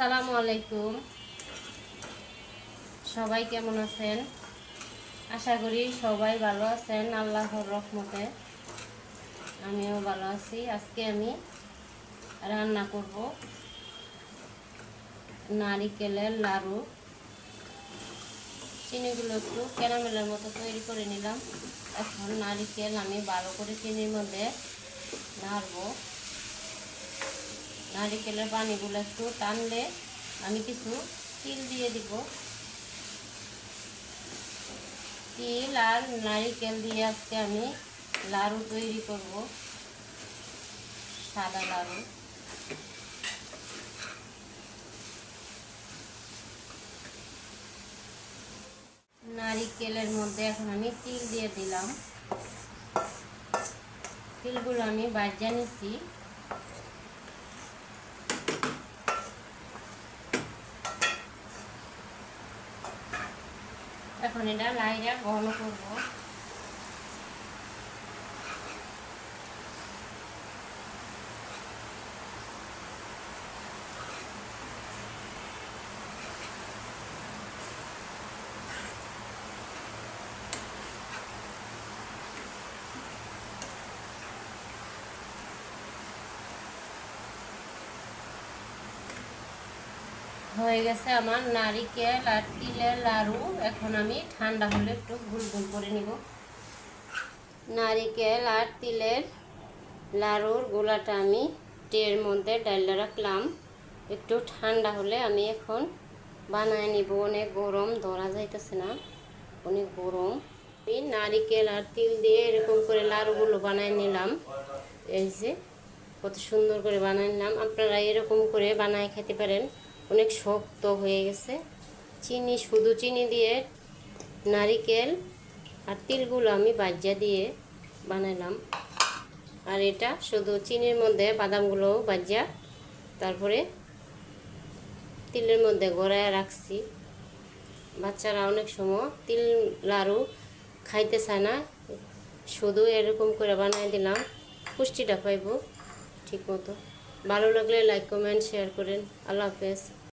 আসসালামু আলাইকুম। সবাই কেমন আছেন? আশা করি সবাই ভালো আছেন, আল্লাহর রহমতে। আমিও ভালো আছি। আজকে আমি রান্না করব। নারিকেলের লাড়ু। চিনিগুলো একটু ক্যারামেলের মতো তৈরি করে নিলাম। এখন নারিকেল আমি ভালো করে চিনির মধ্যে নাড়বো। নারিকেলের পানিগুলো একটু টানলে আমি কিছু তিল দিয়ে দিব। তিল আর নারিকেল দিয়ে আজকে আমি লাড়ু তৈরি করব। সাদা লাড়ু। নারিকেলের মধ্যে এখন আমি তিল দিয়ে দিলাম। তিলগুলো আমি বাজিয়ে নিছি এখন এটা লাইটা গরম করব। হয়ে গেছে আমার নারিকেল আর তিলের লাড়ু। এখন আমি ঠান্ডা হলে একটু গুল গুল করে নিব। নারিকেল আর তিলের লাড়ুর গোলাটা আমি টের মধ্যে ডাইলে রাখলাম। একটু ঠান্ডা হলে আমি এখন বানায় নিব। অনেক গরম, ধরা যাইতেছে না। অনেক গরম। আমি নারিকেল আর তিল দিয়ে এরকম করে লাড়ুগুলো বানায় নিলাম। এই যে, কত সুন্দর করে বানায় নিলাম। আপনারা এরকম করে বানায় খেতে পারেন। অনেক শক্ত হয়ে গেছে। চিনি, শুধু চিনি দিয়ে নারিকেল আর তিলগুলো আমি বাজ্যা দিয়ে বানালাম। আর এটা শুধু চিনির মধ্যে বাদামগুলো বাজ্যা। তারপরে তিলের মধ্যে গড়ায় রাখছি। বাচ্চারা অনেক সময় তিল লাড়ু খাইতে চায় না। শুধু এরকম করে বানিয়ে দিলাম, পুষ্টিটা পাইব ঠিক মতো ভালো লাগলে লাইক কমেন্ট শেয়ার করেন। আল্লাহ হাফেজ।